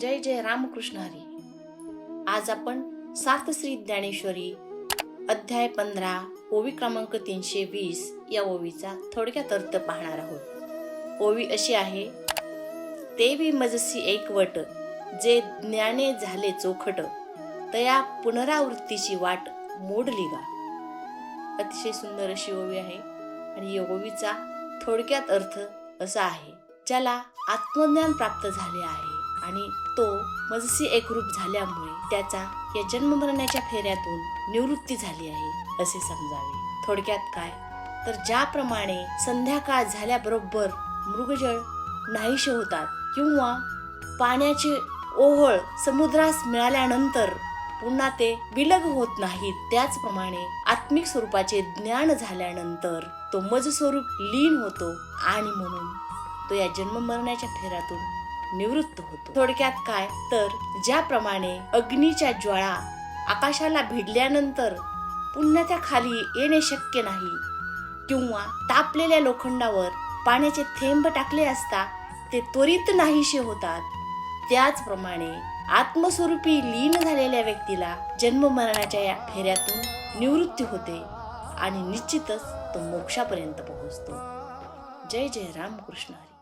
जय रामकृष्ण हरी. आज आपण सात श्री ज्ञानेश्वरी अध्याय पंधरा ओवी क्रमांक तीनशे वीस या ओवीचा थोडक्यात अर्थ पाहणार आहोत. ओवी अशी आहे तेवी मजसी एकवट जे ज्ञाने झाले चोखट तया पुनरावृत्तीची वाट मोडली गा. अतिशय सुंदर अशी ओवी आहे आणि या ओवीचा थोडक्यात अर्थ असा आहे ज्याला आत्मज्ञान प्राप्त झाले आहे. आणि तो मजसी एकरूप झाल्यामुळे त्याचा या जन्ममरणाच्या फेऱ्यातून निवृत्ती झाली आहे असे समजावे. थोडक्यात काय? तर ज्याप्रमाणे संध्याकाळ झाल्याबरोबर मृगजळ नाहीशे होतात किंवा पाण्याचे ओहळ समुद्रास मिळाल्यानंतर पुन्हा ते विलग होत नाहीत त्याचप्रमाणे आत्मिक स्वरूपाचे ज्ञान झाल्यानंतर तो मज स्वरूप लीन होतो आणि म्हणून तो या जन्म मरण्याच्या फेऱ्यातून निवृत्त होतो. थोडक्यात काय? तर ज्याप्रमाणे अग्नीच्या ज्वाळा आकाशाला भिडल्यानंतर पुन्हा त्या खाली येणे शक्य नाही किंवा तापलेल्या लोखंडावर पाण्याचे थेंब टाकले असता ते त्वरित नाहीसे होतात. त्याचप्रमाणे आत्मस्वरूपी लीन झालेल्या व्यक्तीला जन्म मरणाच्या या फेऱ्यातून निवृत्ती होते आणि निश्चितच तो मोक्षापर्यंत पोहोचतो. जय जय रामकृष्ण हरी.